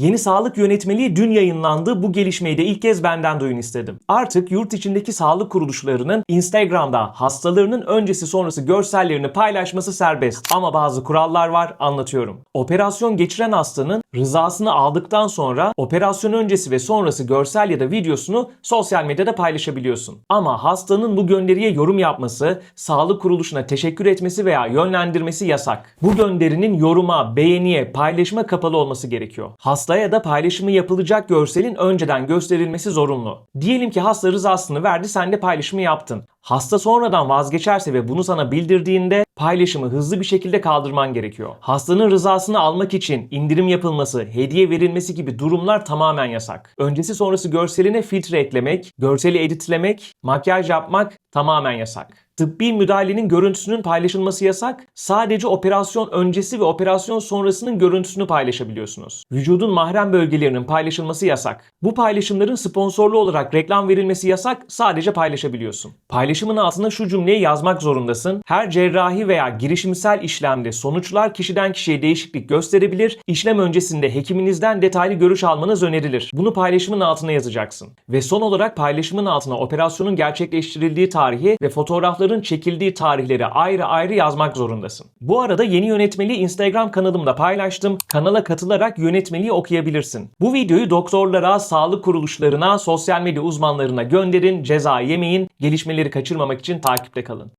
Yeni sağlık yönetmeliği dün yayınlandı. Bu gelişmeyi de ilk kez benden duyun istedim. Artık yurt içindeki sağlık kuruluşlarının Instagram'da hastalarının öncesi sonrası görsellerini paylaşması serbest. Ama bazı kurallar var anlatıyorum. Operasyon geçiren hastanın rızasını aldıktan sonra operasyon öncesi ve sonrası görsel ya da videosunu sosyal medyada paylaşabiliyorsun. Ama hastanın bu gönderiye yorum yapması, sağlık kuruluşuna teşekkür etmesi veya yönlendirmesi yasak. Bu gönderinin yoruma, beğeniye, paylaşıma kapalı olması gerekiyor. Hastaya da paylaşımı yapılacak görselin önceden gösterilmesi zorunlu. Diyelim ki hasta rızasını verdi, sen de paylaşımı yaptın. Hasta sonradan vazgeçerse ve bunu sana bildirdiğinde paylaşımı hızlı bir şekilde kaldırman gerekiyor. Hastanın rızasını almak için indirim yapılması, hediye verilmesi gibi durumlar tamamen yasak. Öncesi sonrası görseline filtre eklemek, görseli editlemek, makyaj yapmak tamamen yasak. Tıbbi müdahalenin görüntüsünün paylaşılması yasak. Sadece operasyon öncesi ve operasyon sonrasının görüntüsünü paylaşabiliyorsunuz. Vücudun mahrem bölgelerinin paylaşılması yasak. Bu paylaşımların sponsorlu olarak reklam verilmesi yasak. Sadece paylaşabiliyorsun. Paylaşımın altına şu cümleyi yazmak zorundasın. Her cerrahi veya girişimsel işlemde sonuçlar kişiden kişiye değişiklik gösterebilir. İşlem öncesinde hekiminizden detaylı görüş almanız önerilir. Bunu paylaşımın altına yazacaksın. Ve son olarak paylaşımın altına operasyonun gerçekleştirildiği tarihi ve fotoğrafların çekildiği tarihleri ayrı ayrı yazmak zorundasın. Bu arada yeni yönetmeliği Instagram kanalımda paylaştım. Kanala katılarak yönetmeliği okuyabilirsin. Bu videoyu doktorlara, sağlık kuruluşlarına, sosyal medya uzmanlarına gönderin, ceza yemeyin. Gelişmeleri kaçırmamak için takipte kalın.